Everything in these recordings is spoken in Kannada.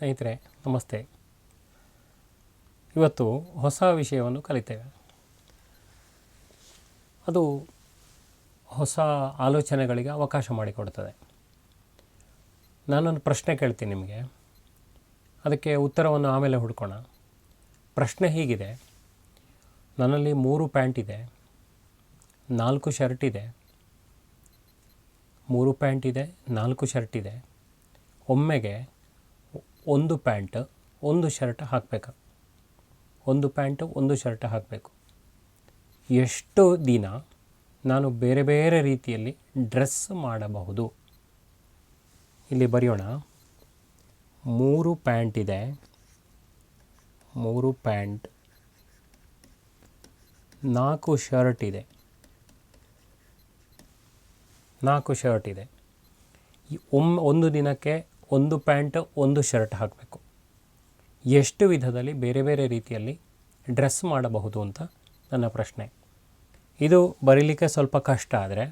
ಸ್ನೇಹಿತರೆ, ನಮಸ್ತೆ. ಇವತ್ತು ಹೊಸ ವಿಷಯವನ್ನು ಕಲಿತೇವೆ. ಅದು ಹೊಸ ಆಲೋಚನೆಗಳಿಗೆ ಅವಕಾಶ ಮಾಡಿಕೊಡ್ತದೆ ನಾನೊಂದು ಪ್ರಶ್ನೆ ಕೇಳ್ತೀನಿ ನಿಮಗೆ. ಅದಕ್ಕೆ ಉತ್ತರವನ್ನು ಆಮೇಲೆ ಹುಡ್ಕೋಣ. ಪ್ರಶ್ನೆ ಹೀಗಿದೆ. ನನ್ನಲ್ಲಿ ಮೂರು ಪ್ಯಾಂಟ್ ಇದೆ. ನಾಲ್ಕು ಶರ್ಟ್ ಇದೆ. ಮೂರು ಪ್ಯಾಂಟ್ ಇದೆ, ನಾಲ್ಕು ಶರ್ಟ್ ಇದೆ. ಒಮ್ಮೆಗೆ ಒಂದು ಪ್ಯಾಂಟ್, ಒಂದು ಶರ್ಟ್ ಹಾಕಬೇಕು? ಒಂದು ಪ್ಯಾಂಟ್, ಒಂದು ಶರ್ಟ್ ಹಾಕಬೇಕು. ಎಷ್ಟು ದಿನ ನಾನು ಬೇರೆ ಬೇರೆ ರೀತಿಯಲ್ಲಿ ಡ್ರೆಸ್ ಮಾಡಬಹುದು? ಇಲ್ಲಿ ಬರೆಯೋಣ. ಮೂರು ಪ್ಯಾಂಟ್ ಇದೆ. ಮೂರು ಪ್ಯಾಂಟ್. ನಾಲ್ಕು ಶರ್ಟ್ ಇದೆ. ನಾಲ್ಕು ಶರ್ಟ್ ಇದೆ. ಒಮ್ಮೆ ಒಂದು ದಿನಕ್ಕೆ ಒಂದು ಪ್ಯಾಂಟ್, ಒಂದು ಶರ್ಟ್ ಹಾಕಬೇಕು. ಎಷ್ಟು ವಿಧದಲ್ಲಿ ಬೇರೆ ಬೇರೆ ರೀತಿಯಲ್ಲಿ ಡ್ರೆಸ್ ಮಾಡಬಹುದು ಅಂತ ನನ್ನ ಪ್ರಶ್ನೆ. ಇದು ಬರೀಲಿಕ್ಕೆ ಸ್ವಲ್ಪ ಕಷ್ಟ ಆದರೆ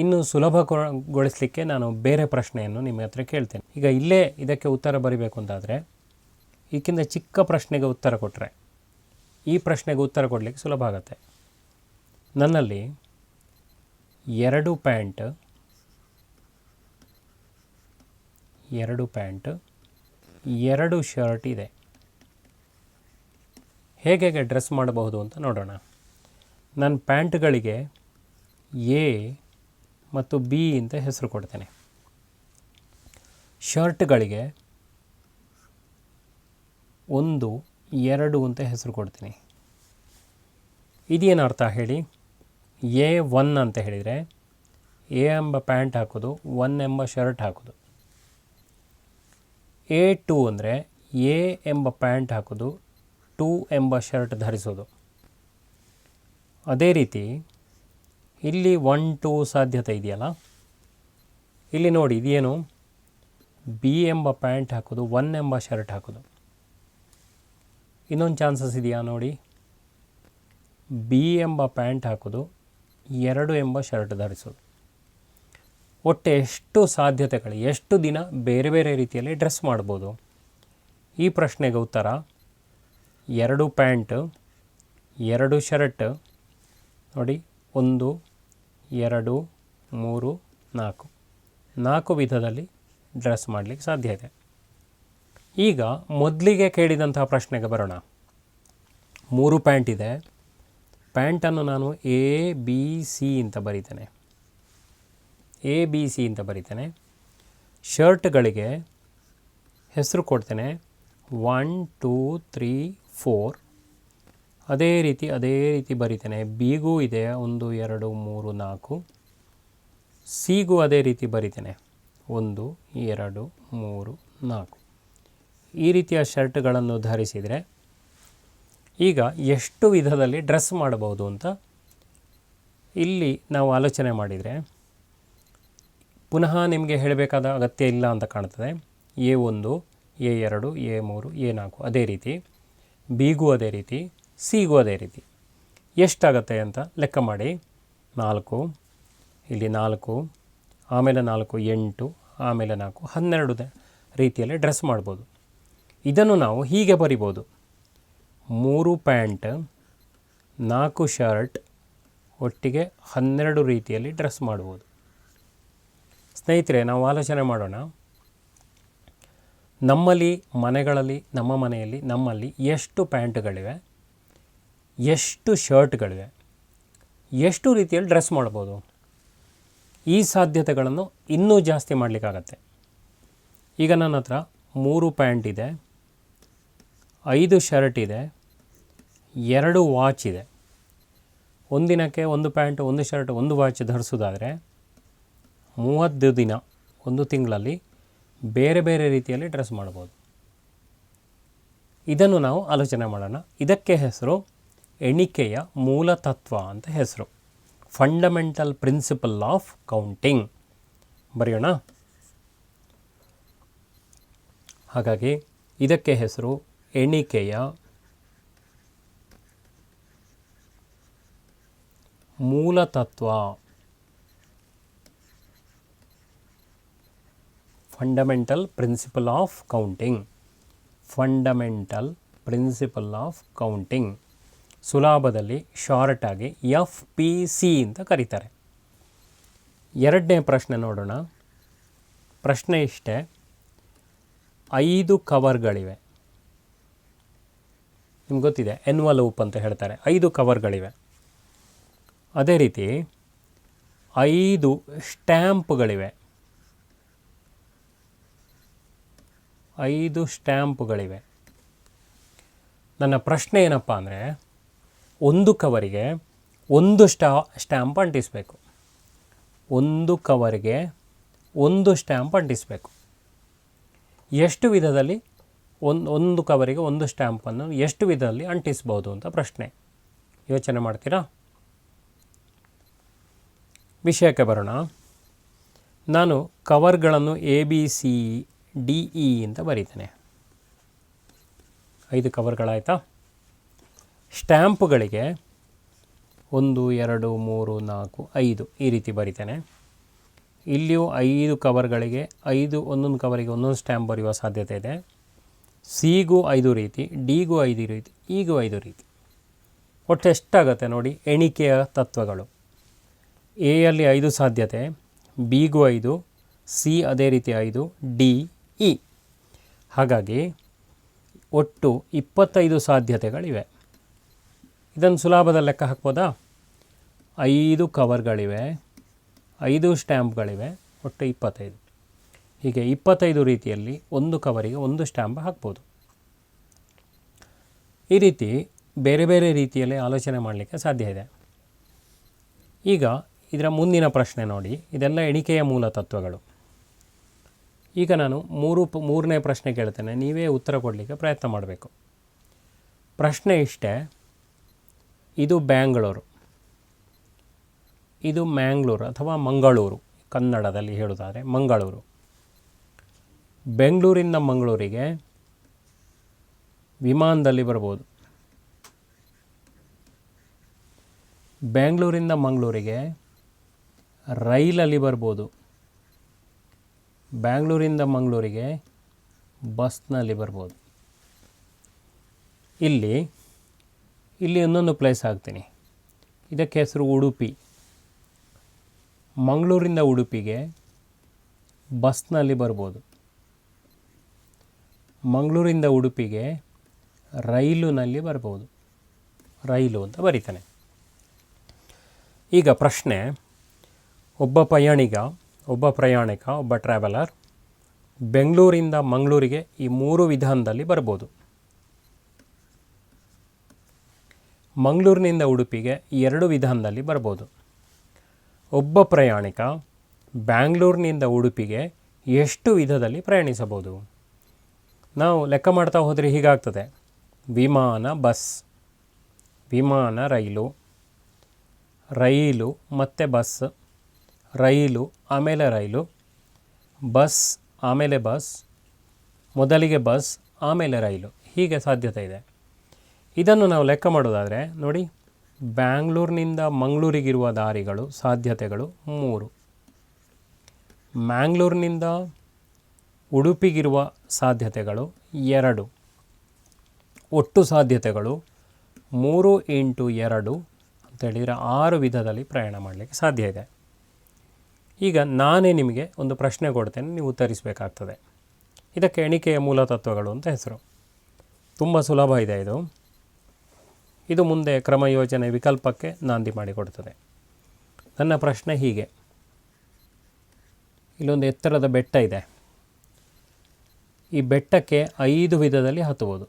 ಇನ್ನು ಸುಲಭಗೊಳಿಸಲಿಕ್ಕೆ ನಾನು ಬೇರೆ ಪ್ರಶ್ನೆಯನ್ನು ನಿಮ್ಮ ಹತ್ರ ಕೇಳ್ತೇನೆ. ಈಗ ಇಲ್ಲೇ ಇದಕ್ಕೆ ಉತ್ತರ ಬರಿಬೇಕು ಅಂತಾದರೆ ಈಕಿಂತ ಚಿಕ್ಕ ಪ್ರಶ್ನೆಗೆ ಉತ್ತರ ಕೊಟ್ಟರೆ ಈ ಪ್ರಶ್ನೆಗೆ ಉತ್ತರ ಕೊಡಲಿಕ್ಕೆ ಸುಲಭ ಆಗುತ್ತೆ. ನನ್ನಲ್ಲಿ ಎರಡು ಪ್ಯಾಂಟ್ ಎರಡು ಪ್ಯಾಂಟ್, ಎರಡು ಶರ್ಟ್ ಇದೆ. ಹೇಗೆ ಹೇಗೆ ಡ್ರೆಸ್ ಮಾಡಬಹುದು ಅಂತ ನೋಡೋಣ. ನನ್ನ ಪ್ಯಾಂಟ್ಗಳಿಗೆ ಎ ಮತ್ತು ಬಿ ಅಂತ ಹೆಸರು ಕೊಡ್ತೇನೆ. ಶರ್ಟ್ಗಳಿಗೆ ಒಂದು, ಎರಡು ಅಂತ ಹೆಸರು ಕೊಡ್ತೀನಿ. ಇದೇನು ಅರ್ಥ ಹೇಳಿ? ಎ ಒನ್ ಅಂತ ಹೇಳಿದರೆ ಎ ಎಂಬ ಪ್ಯಾಂಟ್ ಹಾಕೋದು, ಒನ್ ಎಂಬ ಶರ್ಟ್ ಹಾಕೋದು. ಎ ಟು ಅಂದರೆ ಎ ಎಂಬ ಪ್ಯಾಂಟ್ ಹಾಕೋದು ಟೂ ಎಂಬ ಶರ್ಟ್ ಧರಿಸೋದು. ಅದೇ ರೀತಿ ಇಲ್ಲಿ ಒನ್ ಟೂ ಸಾಧ್ಯತೆ ಇದೆಯಲ್ಲ? ಇಲ್ಲಿ ನೋಡಿ, ಇದೇನು? ಬಿ ಎಂಬ ಪ್ಯಾಂಟ್ ಹಾಕೋದು ಒನ್ ಎಂಬ ಶರ್ಟ್ ಹಾಕೋದು. ಇನ್ನೊಂದು ಚಾನ್ಸಸ್ ಇದೆಯಾ ನೋಡಿ? ಬಿ ಎಂಬ ಪ್ಯಾಂಟ್ ಹಾಕೋದು, ಎರಡು ಎಂಬ ಶರ್ಟ್ ಧರಿಸೋದು. ಒಟ್ಟು ಎಷ್ಟು ಸಾಧ್ಯತೆಗಳು ಎಷ್ಟು ದಿನ ಬೇರೆ ಬೇರೆ ರೀತಿಯಲ್ಲಿ ಡ್ರೆಸ್ ಮಾಡ್ಬೋದು? ಈ ಪ್ರಶ್ನೆಗೆ ಉತ್ತರ, ಎರಡು ಪ್ಯಾಂಟ್, ಎರಡು ಶರ್ಟ್, ನೋಡಿ, ಒಂದು, ಎರಡು, ಮೂರು, ನಾಲ್ಕು. ನಾಲ್ಕು ವಿಧದಲ್ಲಿ ಡ್ರೆಸ್ ಮಾಡಲಿಕ್ಕೆ ಸಾಧ್ಯ ಇದೆ ಈಗ ಮೊದಲಿಗೆ ಕೇಳಿದಂತಹ ಪ್ರಶ್ನೆಗೆ ಬರೋಣ. ಮೂರು ಪ್ಯಾಂಟ್ ಇದೆ. ಪ್ಯಾಂಟನ್ನು ನಾನು ಎ ಬಿ ಸಿ ಅಂತ ಬರೀತೇನೆ. ಎ ಬಿ ಸಿ ಅಂತ ಬರೀತೇನೆ. ಶರ್ಟ್ಗಳಿಗೆ ಹೆಸರು ಕೊಡ್ತೇನೆ. ಒನ್ ಟೂ ತ್ರೀ ಫೋರ್ ಅದೇ ರೀತಿ ಅದೇ ರೀತಿ ಬರಿತೇನೆ. ಬಿಗೂ ಇದೆ. ಒಂದು, ಎರಡು, ಮೂರು, ನಾಲ್ಕು. ಸಿಗೂ ಅದೇ ರೀತಿ ಬರಿತೇನೆ. ಒಂದು, ಎರಡು, ಮೂರು, ನಾಲ್ಕು. ಈ ರೀತಿಯ ಶರ್ಟ್ಗಳನ್ನು ಧರಿಸಿದರೆ ಈಗ ಎಷ್ಟು ವಿಧದಲ್ಲಿ ಡ್ರೆಸ್ ಮಾಡಬಹುದು ಅಂತ ಇಲ್ಲಿ ನಾವು ಆಲೋಚನೆ ಮಾಡಿದರೆ ಪುನಃ ನಿಮಗೆ ಹೇಳಬೇಕಾದ ಅಗತ್ಯ ಇಲ್ಲ ಅಂತ ಕಾಣ್ತದೆ. ಎ ಒಂದು, ಎ ಎರಡು, ಎ ಮೂರು, ಎ ನಾಲ್ಕು ಅದೇ ರೀತಿ. ಬಿಗೂ ಅದೇ ರೀತಿ. ಸಿಗೂ ಅದೇ ರೀತಿ. ಎಷ್ಟಾಗತ್ತೆ ಅಂತ ಲೆಕ್ಕ ಮಾಡಿ. ನಾಲ್ಕು, ಇಲ್ಲಿ ನಾಲ್ಕು, ಆಮೇಲೆ ನಾಲ್ಕು, ಎಂಟು, ಆಮೇಲೆ ನಾಲ್ಕು, ಹನ್ನೆರಡು ರೀತಿಯಲ್ಲಿ ಡ್ರೆಸ್ ಮಾಡ್ಬೋದು. ಇದನ್ನು ನಾವು ಹೀಗೆ ಬರಿಬೋದು. ಮೂರು ಪ್ಯಾಂಟ್, ನಾಲ್ಕು ಶರ್ಟ್, ಒಟ್ಟಿಗೆ ಹನ್ನೆರಡು ರೀತಿಯಲ್ಲಿ ಡ್ರೆಸ್ ಮಾಡ್ಬೋದು. ಸ್ನೇಹಿತರೆ, ನಾವು ಆಲೋಚನೆ ಮಾಡೋಣ. ನಮ್ಮಲ್ಲಿ, ಮನೆಗಳಲ್ಲಿ, ನಮ್ಮ ಮನೆಯಲ್ಲಿ, ನಮ್ಮಲ್ಲಿ ಎಷ್ಟು ಪ್ಯಾಂಟ್ಗಳಿವೆ, ಎಷ್ಟು ಶರ್ಟ್ಗಳಿವೆ, ಎಷ್ಟು ರೀತಿಯಲ್ಲಿ ಡ್ರೆಸ್ ಮಾಡ್ಬೋದು? ಈ ಸಾಧ್ಯತೆಗಳನ್ನು ಇನ್ನೂ ಜಾಸ್ತಿ ಮಾಡಲಿಕ್ಕಾಗತ್ತೆ. ಈಗ ನನ್ನ ಹತ್ರ ಮೂರು ಪ್ಯಾಂಟ್ ಇದೆ, ಐದು ಶರ್ಟ್ ಇದೆ, ಎರಡು ವಾಚ್ ಇದೆ. ಒಂದಿನಕ್ಕೆ ಒಂದು ಪ್ಯಾಂಟ್, ಒಂದು ಶರ್ಟ್, ಒಂದು ವಾಚ್ ಧರಿಸೋದಾದರೆ ಮೂವತ್ತು ದಿನ, ಒಂದು ತಿಂಗಳಲ್ಲಿ ಬೇರೆ ಬೇರೆ ರೀತಿಯಲ್ಲಿ ಡ್ರೆಸ್ ಮಾಡ್ಬೋದು. ಇದನ್ನು ನಾವು ಆಲೋಚನೆ ಮಾಡೋಣ. ಇದಕ್ಕೆ ಹೆಸರು ಎಣಿಕೆಯ ಮೂಲ ತತ್ವ ಅಂತ ಹೆಸರು. ಫಂಡಮೆಂಟಲ್ ಪ್ರಿನ್ಸಿಪಲ್ ಆಫ್ ಕೌಂಟಿಂಗ್ ಬರೆಯೋಣ. ಹಾಗಾಗಿ ಇದಕ್ಕೆ ಹೆಸರು ಎಣಿಕೆಯ ಮೂಲ ತತ್ವ. Fundamental principle of counting fundamental principle of counting ಸುಲಭದಲ್ಲಿ ಆಗಿ ಎಫ್ ಪಿ ಸಿ ಅಂತ ಕರೀತಾರೆ. ಎರಡನೇ ಪ್ರಶ್ನೆ ನೋಡೋಣ. ಪ್ರಶ್ನೆ ಇಷ್ಟೇ. ಐದು ಕವರ್ಗಳಿವೆ. ನಿಮ್ಗೆ ಗೊತ್ತಿದೆ ಎನ್ವಲೂಪ್ ಅಂತ ಹೇಳ್ತಾರೆ. ಐದು ಕವರ್ಗಳಿವೆ. ಅದೇ ರೀತಿ ಐದು ಸ್ಟ್ಯಾಂಪ್ಗಳಿವೆ ಐದು ಸ್ಟ್ಯಾಂಪ್ಗಳಿವೆ. ನನ್ನ ಪ್ರಶ್ನೆ ಏನಪ್ಪ ಅಂದರೆ, ಒಂದು ಕವರಿಗೆ ಒಂದು ಸ್ಟಾ, ಸ್ಟ್ಯಾಂಪ್ ಅಂಟಿಸಬೇಕು. ಒಂದು ಕವರಿಗೆ ಒಂದು ಸ್ಟ್ಯಾಂಪ್ ಅಂಟಿಸಬೇಕು. ಎಷ್ಟು ವಿಧದಲ್ಲಿ ಒಂದು ಒಂದು ಕವರಿಗೆ ಒಂದು ಸ್ಟ್ಯಾಂಪನ್ನು ಎಷ್ಟು ವಿಧದಲ್ಲಿ ಅಂಟಿಸ್ಬೋದು ಅಂತ ಪ್ರಶ್ನೆ. ಯೋಚನೆ ಮಾಡ್ತೀರಾ? ವಿಷಯಕ್ಕೆ ಬರೋಣ. ನಾನು ಕವರ್ಗಳನ್ನು A B C D E ಅಂತ ಬರೀತೇನೆ. ಐದು ಕವರ್ಗಳಾಯಿತಾ? ಸ್ಟ್ಯಾಂಪ್ಗಳಿಗೆ ಒಂದು, ಎರಡು, ಮೂರು, ನಾಲ್ಕು, ಐದು ಈ ರೀತಿ ಬರಿತೇನೆ. ಇಲ್ಲಿಯೂ ಐದು ಕವರ್ಗಳಿಗೆ, ಐದು ಒಂದೊಂದು ಕವರಿಗೆ ಒಂದೊಂದು ಸ್ಟ್ಯಾಂಪ್ ಬರೆಯುವ ಸಾಧ್ಯತೆ ಇದೆ. ಸಿಗೂ ಐದು ರೀತಿ, ಡಿಗೂ ಐದು ರೀತಿ, ಈಗೂ ಐದು ರೀತಿ. ಒಟ್ಟು ಎಷ್ಟಾಗತ್ತೆ ನೋಡಿ, ಎಣಿಕೆಯ ತತ್ವಗಳು. ಎಯಲ್ಲಿ ಐದು ಸಾಧ್ಯತೆ, ಬಿಗೂ ಐದು, ಸಿ ಅದೇ ರೀತಿ ಐದು, ಡಿ ಇ. ಹಾಗಾಗಿ ಒಟ್ಟು ಇಪ್ಪತ್ತೈದು ಸಾಧ್ಯತೆಗಳಿವೆ. ಇದನ್ನು ಸುಲಭದ ಲೆಕ್ಕ ಹಾಕ್ಬೋದಾ? ಐದು ಕವರ್ಗಳಿವೆ, ಐದು ಸ್ಟ್ಯಾಂಪ್ಗಳಿವೆ, ಒಟ್ಟು ಇಪ್ಪತ್ತೈದು. ಹೀಗೆ ಇಪ್ಪತ್ತೈದು ರೀತಿಯಲ್ಲಿ ಒಂದು ಕವರಿಗೆ ಒಂದು ಸ್ಟ್ಯಾಂಪ್ ಹಾಕ್ಬೋದು. ಈ ರೀತಿ ಬೇರೆ ಬೇರೆ ರೀತಿಯಲ್ಲಿ ಆಲೋಚನೆ ಮಾಡಲಿಕ್ಕೆ ಸಾಧ್ಯ ಇದೆ. ಈಗ ಇದರ ಮುಂದಿನ ಪ್ರಶ್ನೆ ನೋಡಿ. ಇದೆಲ್ಲ ಎಣಿಕೆಯ ಮೂಲ ತತ್ವಗಳು. ಈಗ ನಾನು ಮೂರು ಮೂರನೇ ಪ್ರಶ್ನೆ ಕೇಳ್ತೇನೆ. ನೀವೇ ಉತ್ತರ ಕೊಡಲಿಕ್ಕೆ ಪ್ರಯತ್ನ ಮಾಡಬೇಕು. ಪ್ರಶ್ನೆ ಇಷ್ಟೇ. ಇದು ಬ್ಯಾಂಗ್ಳೂರು. ಇದು ಮ್ಯಾಂಗ್ಳೂರು ಅಥವಾ ಮಂಗಳೂರು. ಕನ್ನಡದಲ್ಲಿ ಹೇಳೋದಾದರೆ ಮಂಗಳೂರು. ಬೆಂಗಳೂರಿಂದ ಮಂಗಳೂರಿಗೆ ವಿಮಾನದಲ್ಲಿ ಬರ್ಬೋದು. ಬೆಂಗಳೂರಿಂದ ಮಂಗಳೂರಿಗೆ ರೈಲಲ್ಲಿ ಬರ್ಬೋದು. ಬ್ಯಾಂಗ್ಳೂರಿಂದ ಮಂಗಳೂರಿಗೆ ಬಸ್ನಲ್ಲಿ ಬರ್ಬೋದು. ಇಲ್ಲಿ ಇಲ್ಲಿ ಇನ್ನೊಂದು ಪ್ಲೇಸ್ ಹಾಕ್ತೀನಿ. ಇದಕ್ಕೆ ಹೆಸರು ಉಡುಪಿ. ಮಂಗಳೂರಿಂದ ಉಡುಪಿಗೆ ಬಸ್ನಲ್ಲಿ ಬರ್ಬೋದು. ಮಂಗಳೂರಿಂದ ಉಡುಪಿಗೆ ರೈಲಿನಲ್ಲಿ ಬರ್ಬೋದು. ರೈಲು ಅಂತ ಬರೀತಾನೆ. ಈಗ ಪ್ರಶ್ನೆ, ಒಬ್ಬ ಪ್ರಯಾಣಿಕ ಒಬ್ಬ ಪ್ರಯಾಣಿಕ, ಒಬ್ಬ ಟ್ರಾವೆಲರ್ ಬೆಂಗಳೂರಿಂದ ಮಂಗಳೂರಿಗೆ ಈ ಮೂರು ವಿಧಾನದಲ್ಲಿ ಬರ್ಬೋದು. ಮಂಗಳೂರಿನಿಂದ ಉಡುಪಿಗೆ ಎರಡು ವಿಧಾನದಲ್ಲಿ ಬರ್ಬೋದು. ಒಬ್ಬ ಪ್ರಯಾಣಿಕ ಬ್ಯಾಂಗ್ಳೂರಿನಿಂದ ಉಡುಪಿಗೆ ಎಷ್ಟು ವಿಧದಲ್ಲಿ ಪ್ರಯಾಣಿಸಬಹುದು? ನಾವು ಲೆಕ್ಕ ಮಾಡ್ತಾ ಹೋದರೆ ಹೀಗಾಗ್ತದೆ. ವಿಮಾನ, ಬಸ್, ವಿಮಾನ, ರೈಲು ರೈಲು ಮತ್ತು ಬಸ್. ರೈಲು, ಆಮೇಲೆ ರೈಲು, ಬಸ್, ಆಮೇಲೆ ಬಸ್, ಮೊದಲಿಗೆ ಬಸ್, ಆಮೇಲೆ ರೈಲು, ಹೀಗೆ ಸಾಧ್ಯತೆ ಇದೆ. ಇದನ್ನು ನಾವು ಲೆಕ್ಕ ಮಾಡೋದಾದರೆ, ನೋಡಿ, ಬ್ಯಾಂಗ್ಳೂರಿನಿಂದ ಮಂಗಳೂರಿಗಿರುವ ದಾರಿಗಳು, ಸಾಧ್ಯತೆಗಳು ಮೂರು. ಮ್ಯಾಂಗ್ಳೂರಿನಿಂದ ಉಡುಪಿಗಿರುವ ಸಾಧ್ಯತೆಗಳು ಎರಡು. ಒಟ್ಟು ಸಾಧ್ಯತೆಗಳು ಮೂರು ಇಂಟು ಎರಡು ಅಂತೇಳಿದರೆ ಆರು ವಿಧದಲ್ಲಿ ಪ್ರಯಾಣ ಮಾಡಲಿಕ್ಕೆ ಸಾಧ್ಯ ಇದೆ. ಈಗ ನಾನೇ ನಿಮಗೆ ಒಂದು ಪ್ರಶ್ನೆ ಕೊಡ್ತೇನೆ, ನೀವು ಉತ್ತರಿಸಬೇಕಾಗ್ತದೆ. ಇದಕ್ಕೆ ಎಣಿಕೆಯ ಮೂಲ ತತ್ವಗಳು ಅಂತ ಹೆಸರು. ತುಂಬ ಸುಲಭ ಇದೆ ಇದು. ಇದು ಮುಂದೆ ಕ್ರಮ ಯೋಜನೆ ವಿಕಲ್ಪಕ್ಕೆ ನಾಂದಿ ಮಾಡಿಕೊಡ್ತದೆ. ನನ್ನ ಪ್ರಶ್ನೆ ಹೀಗೆ. ಇಲ್ಲೊಂದು ಎತ್ತರದ ಬೆಟ್ಟ ಇದೆ. ಈ ಬೆಟ್ಟಕ್ಕೆ ಐದು ವಿಧದಲ್ಲಿ ಹತ್ತುವುದು.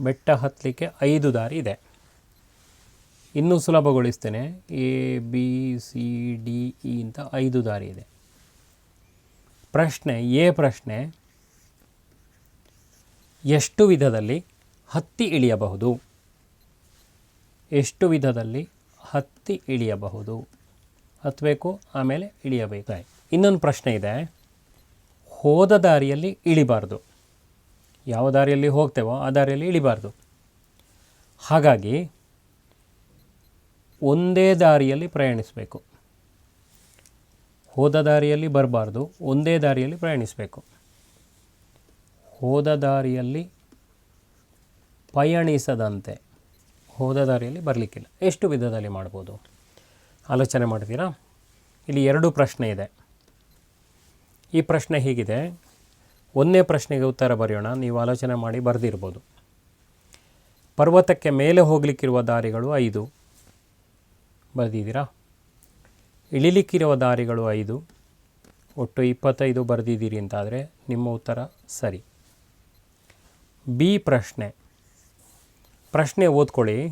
ಬೆಟ್ಟ ಹತ್ತಲಿಕ್ಕೆ ಐದು ದಾರಿ ಇದೆ. ಇನ್ನೂ ಸುಲಭಗೊಳಿಸ್ತೇನೆ. A B C D E ಅಂತ ಐದು ದಾರಿ ಇದೆ. ಪ್ರಶ್ನೆ, ಎ ಪ್ರಶ್ನೆ, ಎಷ್ಟು ವಿಧದಲ್ಲಿ ಹತ್ತಿ ಇಳಿಯಬಹುದು? ಎಷ್ಟು ವಿಧದಲ್ಲಿ ಹತ್ತಿ ಇಳಿಯಬಹುದು? ಹತ್ತಬೇಕು ಆಮೇಲೆ ಇಳಿಯಬೇಕು ಇನ್ನೊಂದು ಪ್ರಶ್ನೆ ಇದೆ. ಹೋದ ದಾರಿಯಲ್ಲಿ ಇಳಿಬಾರ್ದು. ಯಾವ ದಾರಿಯಲ್ಲಿ ಹೋಗ್ತೇವೋ ಆ ದಾರಿಯಲ್ಲಿ ಇಳಿಬಾರ್ದು. ಹಾಗಾಗಿ ಒಂದೇ ದಾರಿಯಲ್ಲಿ ಪ್ರಯಾಣಿಸಬೇಕು. ಹೋದ ದಾರಿಯಲ್ಲಿ ಬರಬಾರ್ದು, ಒಂದೇ ದಾರಿಯಲ್ಲಿ ಪ್ರಯಾಣಿಸಬೇಕು. ಹೋದ ದಾರಿಯಲ್ಲಿ ಪಯಣಿಸದಂತೆ, ಹೋದ ದಾರಿಯಲ್ಲಿ ಬರಲಿಕ್ಕಿಲ್ಲ. ಎಷ್ಟು ವಿಧದಲ್ಲಿ ಮಾಡ್ಬೋದು? ಆಲೋಚನೆ ಮಾಡ್ತೀರಾ? ಇಲ್ಲಿ ಎರಡು ಪ್ರಶ್ನೆ ಇದೆ. ಈ ಪ್ರಶ್ನೆ ಹೀಗಿದೆ. ಒಂದೇ ಪ್ರಶ್ನೆಗೆ ಉತ್ತರ ಬರೆಯೋಣ. ನೀವು ಆಲೋಚನೆ ಮಾಡಿ ಬರೆದಿರ್ಬೋದು. ಪರ್ವತಕ್ಕೆ ಮೇಲೆ ಹೋಗಲಿಕ್ಕಿರುವ ದಾರಿಗಳು ಐದು. ಬರೆದಿದ್ದೀರಾ? ಇಳಿಲಿಕ್ಕಿರುವ ದಾರಿಗಳು ಐದು, ಒಟ್ಟು ಇಪ್ಪತ್ತೈದು ಬರೆದಿದ್ದೀರಿ ಅಂತಾದರೆ ನಿಮ್ಮ ಉತ್ತರ ಸರಿ. ಬಿ ಪ್ರಶ್ನೆ. ಪ್ರಶ್ನೆ ಓದ್ಕೊಳ್ಳಿ.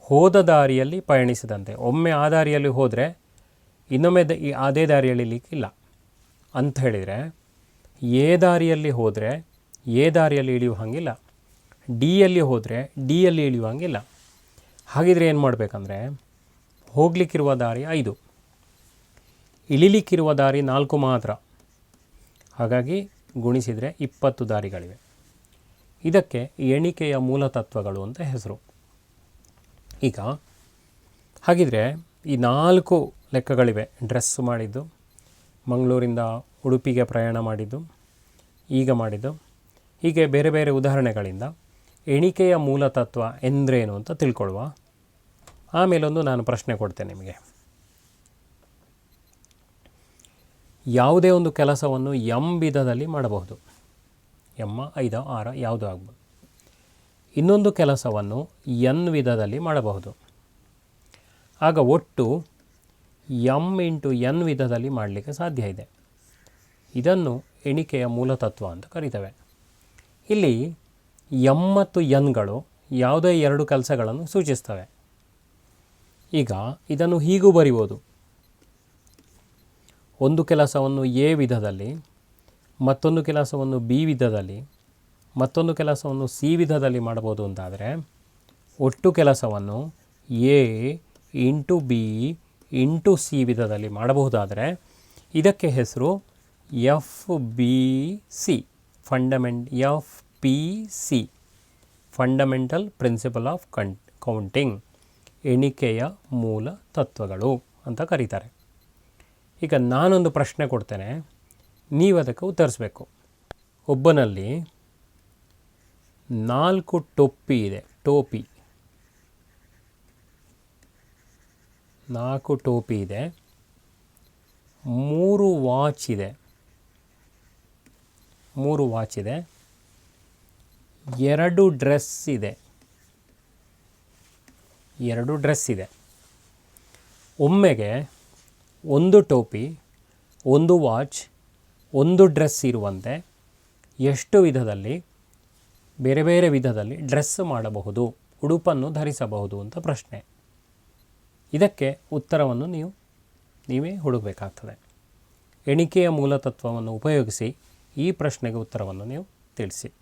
ಹೋದ ದಾರಿಯಲ್ಲಿ ಪಯಣಿಸಿದಂತೆ. ಒಮ್ಮೆ ಆ ದಾರಿಯಲ್ಲಿ ಹೋದರೆ ಇನ್ನೊಮ್ಮೆ ದ ಈ ಅದೇ ದಾರಿಯಲ್ಲಿ ಇಳಿಲಿಕ್ಕಿಲ್ಲ. ಅಂತ ಹೇಳಿದರೆ, ಎ ದಾರಿಯಲ್ಲಿ ಹೋದರೆ ಎ ದಾರಿಯಲ್ಲಿ ಇಳಿಯುವ ಹಾಗಿಲ್ಲ. ಡಿಯಲ್ಲಿ ಹೋದರೆ ಡಿಯಲ್ಲಿ ಇಳಿಯುವ ಹಾಗಿಲ್ಲ. ಹಾಗಿದ್ರೆ ಏನು ಮಾಡಬೇಕಂದ್ರೆ ಹೋಗಲಿಕ್ಕಿರುವ ದಾರಿ ಐದು. ಇಳಿಲಿಕ್ಕಿರುವ ದಾರಿ ನಾಲ್ಕು ಮಾತ್ರ. ಹಾಗಾಗಿ ಗುಣಿಸಿದರೆ ಇಪ್ಪತ್ತು ದಾರಿಗಳಿವೆ. ಇದಕ್ಕೆ ಎಣಿಕೆಯ ಮೂಲ ತತ್ವಗಳು ಅಂತ ಹೆಸರು. ಈಗ ಹಾಗಿದ್ರೆ ಈ ನಾಲ್ಕು ಲೆಕ್ಕಗಳಿವೆ. ಡ್ರೆಸ್ ಮಾಡಿದ್ದು, ಮಂಗಳೂರಿಂದ ಉಡುಪಿಗೆ ಪ್ರಯಾಣ ಮಾಡಿದ್ದು, ಈಗ ಮಾಡಿದ್ದು, ಹೀಗೆ ಬೇರೆ ಬೇರೆ ಉದಾಹರಣೆಗಳಿಂದ ಎಣಿಕೆಯ ಮೂಲ ತತ್ವ ಎಂದ್ರೇನು ಅಂತ ತಿಳ್ಕೊಳ್ಳುವ ಆಮೇಲೊಂದು ನಾನು ಪ್ರಶ್ನೆ ಕೊಡ್ತೇನೆ ನಿಮಗೆ. ಯಾವುದೇ ಒಂದು ಕೆಲಸವನ್ನು ಎಂ ವಿಧದಲ್ಲಿ ಮಾಡಬಹುದು. ಎಮ್ಮ ಐದ, ಆರ ಯಾವುದು ಆಗ್ಬೋದು. ಇನ್ನೊಂದು ಕೆಲಸವನ್ನು ಎನ್ ವಿಧದಲ್ಲಿ ಮಾಡಬಹುದು. ಆಗ ಒಟ್ಟು ಎಂ ಇಂಟು ಎನ್ ವಿಧದಲ್ಲಿ ಮಾಡಲಿಕ್ಕೆ ಸಾಧ್ಯ ಇದೆ. ಇದನ್ನು ಎಣಿಕೆಯ ಮೂಲತತ್ವ ಅಂತ ಕರಿತೇವೆ. ಇಲ್ಲಿ ಎಂ ಮತ್ತು ಎನ್ಗಳು ಯಾವುದೇ ಎರಡು ಕೆಲಸಗಳನ್ನು ಸೂಚಿಸ್ತವೆ. ಈಗ ಇದನ್ನು ಹೀಗೂ ಬರಿಬೋದು. ಒಂದು ಕೆಲಸವನ್ನು ಎ ವಿಧದಲ್ಲಿ, ಮತ್ತೊಂದು ಕೆಲಸವನ್ನು ಬಿ ವಿಧದಲ್ಲಿ, ಮತ್ತೊಂದು ಕೆಲಸವನ್ನು ಸಿ ವಿಧದಲ್ಲಿ ಮಾಡ್ಬೋದು ಅಂತಾದರೆ, ಒಟ್ಟು ಕೆಲಸವನ್ನು A into B into C ವಿಧದಲ್ಲಿ ಮಾಡಬಹುದಾದರೆ, ಇದಕ್ಕೆ ಹೆಸರು F B C, fundament F P C, fundamental principle of count, counting. ಎಣಿಕೆಯ ಮೂಲ ತತ್ವಗಳು ಅಂತ ಕರೀತಾರೆ. ಈಗ ನಾನೊಂದು ಪ್ರಶ್ನೆ ಕೊಡ್ತೇನೆ. ನೀವು ಅದಕ್ಕೆ ಉತ್ತರಿಸಬೇಕು. ಒಬ್ಬನಲ್ಲಿ ನಾಲ್ಕು ಟೊಪ್ಪಿ ಇದೆ, ಟೋಪಿ. ನಾಲ್ಕು ಟೋಪಿ ಇದೆ. ಮೂರು ವಾಚ್ ಇದೆ. ಮೂರು ವಾಚ್ ಇದೆ. ಎರಡು ಡ್ರೆಸ್ ಇದೆ. ಎರಡು ಡ್ರೆಸ್ ಇದೆ. ಒಮ್ಮೆಗೆ ಒಂದು ಟೋಪಿ, ಒಂದು ವಾಚ್, ಒಂದು ಡ್ರೆಸ್ ಇರುವಂತೆ ಎಷ್ಟು ವಿಧದಲ್ಲಿ, ಬೇರೆ ಬೇರೆ ವಿಧದಲ್ಲಿ ಡ್ರೆಸ್ ಮಾಡಬಹುದು, ಉಡುಪನ್ನು ಧರಿಸಬಹುದು ಅಂತ ಪ್ರಶ್ನೆ. ಇದಕ್ಕೆ ಉತ್ತರವನ್ನು ನೀವು, ನೀವೇ ಹುಡುಕಬೇಕಾಗ್ತದೆ. ಎಣಿಕೆಯ ಮೂಲತತ್ವವನ್ನು ಉಪಯೋಗಿಸಿ ಈ ಪ್ರಶ್ನೆಗೆ ಉತ್ತರವನ್ನು ನೀವು ತಿಳಿಸಿ.